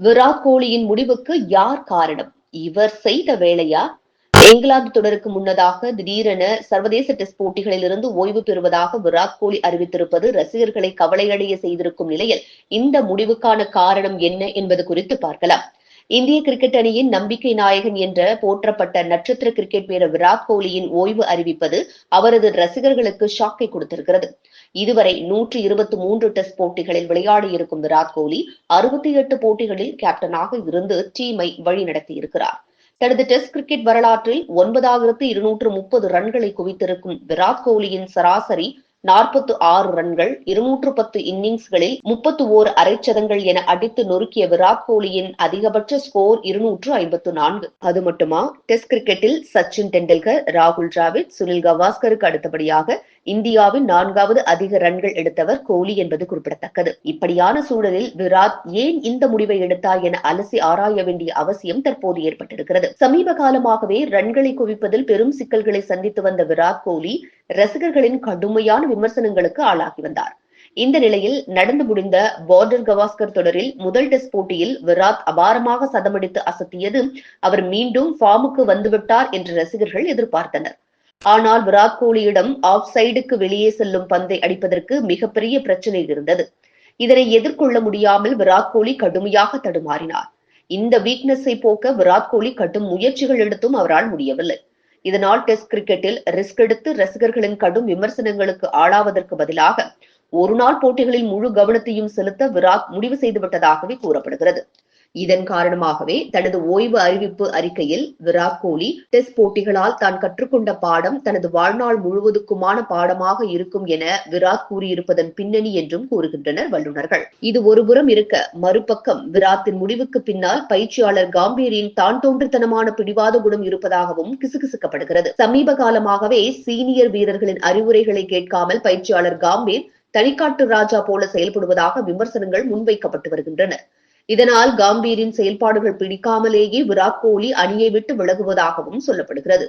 விராட் கோலியின் முடிவுக்கு யார் காரணம்? இவர் செய்த வேலையா? இங்கிலாந்து தொடருக்கு முன்னதாக திடீரென சர்வதேச டெஸ்ட் போட்டிகளில் இருந்து ஓய்வு பெறுவதாக விராட் கோலி அறிவித்திருப்பது ரசிகர்களை கவலையடைய செய்திருக்கும் நிலையில் இந்த முடிவுக்கான காரணம் என்ன என்பது குறித்து பார்க்கலாம். இந்திய கிரிக்கெட் அணியின் நம்பிக்கை நாயகன் என்ற போற்றப்பட்ட நட்சத்திர கிரிக்கெட் வீரர் விராட் கோலியின் ஓய்வு அறிவிப்பது அவரது ரசிகர்களுக்கு ஷாக்கை கொடுத்திருக்கிறது. இதுவரை நூற்று இருபத்தி மூன்று டெஸ்ட் போட்டிகளில் விளையாடியிருக்கும் விராட் கோலி அறுபத்தி எட்டு போட்டிகளில் கேப்டனாக இருந்து டீமை வழிநடத்தியிருக்கிறார் தனது டெஸ்ட் கிரிக்கெட் வரலாற்றில் ஒன்பதாயிரத்து இருநூற்று முப்பது ரன்களை குவித்திருக்கும் விராட் கோலியின் சராசரி நாற்பத்து ஆறு ரன்கள் இருநூற்று பத்து இன்னிங்ஸ்களில் முப்பத்து ஓர் அரைச்சதங்கள் என அடித்து நொறுக்கிய விராட் கோலியின் அதிகபட்ச ஸ்கோர் இருநூற்று ஐம்பத்து நான்கு. அது மட்டுமா? டெஸ்ட் கிரிக்கெட்டில் சச்சின் டெண்டுல்கர் ராகுல் டிராவிட் சுனில் கவாஸ்கருக்கு அடுத்தபடியாக இந்தியாவின் நான்காவது அதிக ரன்கள் எடுத்தவர் கோலி என்பது குறிப்பிடத்தக்கது. இப்படியான சூழலில் விராட் ஏன் இந்த முடிவை எடுத்தார் என அலசி ஆராய வேண்டிய அவசியம் தற்போது ஏற்பட்டிருக்கிறது. சமீப காலமாகவே ரன்களை குவிப்பதில் பெரும் சிக்கல்களை சந்தித்து வந்த விராட் கோலி ரசிகர்களின் கடுமையான விமர்சனங்களுக்கு ஆளாகி வந்தார். இந்த நிலையில் நடந்து முடிந்த பார்டர் கவாஸ்கர் தொடரில் முதல் டெஸ்ட் போட்டியில் விராட் அபாரமாக சதமடித்து அசத்தியது. அவர் மீண்டும் ஃபார்முக்கு வந்துவிட்டார் என்று ரசிகர்கள் எதிர்பார்த்தனர். ஆனால் விராட் கோலியிடம் ஆஃப் சைடுக்கு வெளியே செல்லும் பந்தை அடிப்பதற்கு மிகப்பெரிய பிரச்சனை இருந்தது. இதனை எதிர்கொள்ள முடியாமல் விராட் கோலி கடுமையாக தடுமாறினார். இந்த வீக்னஸை போக்க விராட் கோலி கடும் முயற்சிகள் எடுத்தும் அவரால் முடியவில்லை. இதனால் டெஸ்ட் கிரிக்கெட்டில் ரிஸ்க் எடுத்து ரசிகர்களின் கடும் விமர்சனங்களுக்கு ஆளாவதற்கு பதிலாக ஒருநாள் போட்டிகளில் முழு கவனத்தையும் செலுத்த விராட் முடிவு செய்துவிட்டதாகவே கூறப்படுகிறது. இதன் காரணமாகவே தனது ஓய்வு அறிவிப்பு அறிக்கையில் விராட் கோலி டெஸ்ட் போட்டிகளால் தான் கற்றுக்கொண்ட பாடம் தனது வாழ்நாள் முழுவதுக்குமான பாடமாக இருக்கும் என விராட் கூறியிருப்பதன் பின்னணி என்றும் கூறுகின்றனர் வல்லுநர்கள். இது ஒருபுறம் இருக்க மறுபக்கம் விராத்தின் முடிவுக்கு பின்னால் பயிற்சியாளர் காம்பீரின் தான் தோன்றித்தனமான பிடிவாத குணம் இருப்பதாகவும் கிசுகிசுக்கப்படுகிறது. சமீப காலமாகவே சீனியர் வீரர்களின் அறிவுரைகளை கேட்காமல் பயிற்சியாளர் காம்பீர் தனிக்காட்டு ராஜா போல செயல்படுவதாக விமர்சனங்கள் முன்வைக்கப்பட்டு வருகின்றன. இதனால் காம்பீரின் செயல்பாடுகள் பிடிக்காமலேயே விராட் கோலி அணியை விட்டு விலகுவதாகவும் சொல்லப்படுகிறது.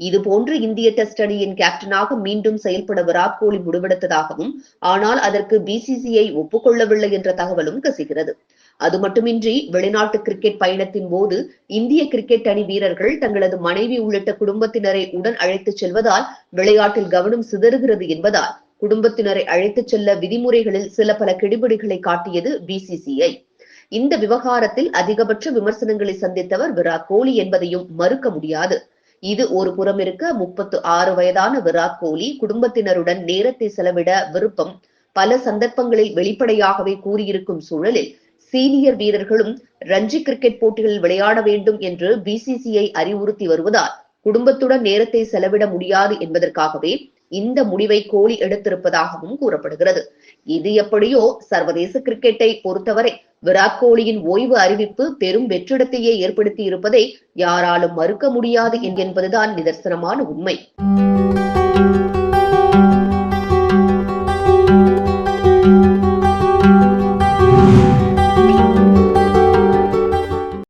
இதுபோன்று இந்திய டெஸ்ட் அணியின் கேப்டனாக மீண்டும் செயல்பட விராட் கோலி முடிவெடுத்ததாகவும் ஆனால் அதற்கு பிசிசிஐ ஒப்புக்கொள்ளவில்லை என்ற தகவலும் கசிகிறது. அது மட்டுமின்றி வெளிநாட்டு கிரிக்கெட் பயணத்தின் போது இந்திய கிரிக்கெட் அணி வீரர்கள் தங்களது மனைவி உள்ளிட்ட குடும்பத்தினரை உடன் அழைத்துச் செல்வதால் விளையாட்டில் கவனம் சிதறுகிறது என்பதால் குடும்பத்தினரை அழைத்துச் செல்ல விதிமுறைகளில் சில பல கெடுபிடிகளை காட்டியது பிசிசிஐ இந்த விவகாரத்தில் அதிகபட்ச விமர்சனங்களை சந்தித்தவர் விராட் கோலி என்பதையும் மறுக்க முடியாது. இது ஒரு புறம் இருக்க முப்பத்து ஆறு வயதான விராட் கோலி குடும்பத்தினருடன் நேரத்தை செலவிட விருப்பம் பல சந்தர்ப்பங்களில் வெளிப்படையாகவே கூறியிருக்கும் சூழலில் சீனியர் வீரர்களும் ரஞ்சி கிரிக்கெட் போட்டிகளில் விளையாட வேண்டும் என்று பிசிசிஐ அறிவுறுத்தி வருவதால் குடும்பத்துடன் நேரத்தை செலவிட முடியாது என்பதற்காகவே இந்த முடிவை கோலி எடுத்திருப்பதாகவும் கூறப்படுகிறது. இது எப்படியோ சர்வதேச கிரிக்கெட்டை பொறுத்தவரை விராட் கோலியின் ஓய்வு அறிவிப்பு பெரும் வெற்றிடத்தையே ஏற்படுத்தி இருப்பதை யாராலும் மறுக்க முடியாது என்பதுதான் நிதர்சனமான உண்மை.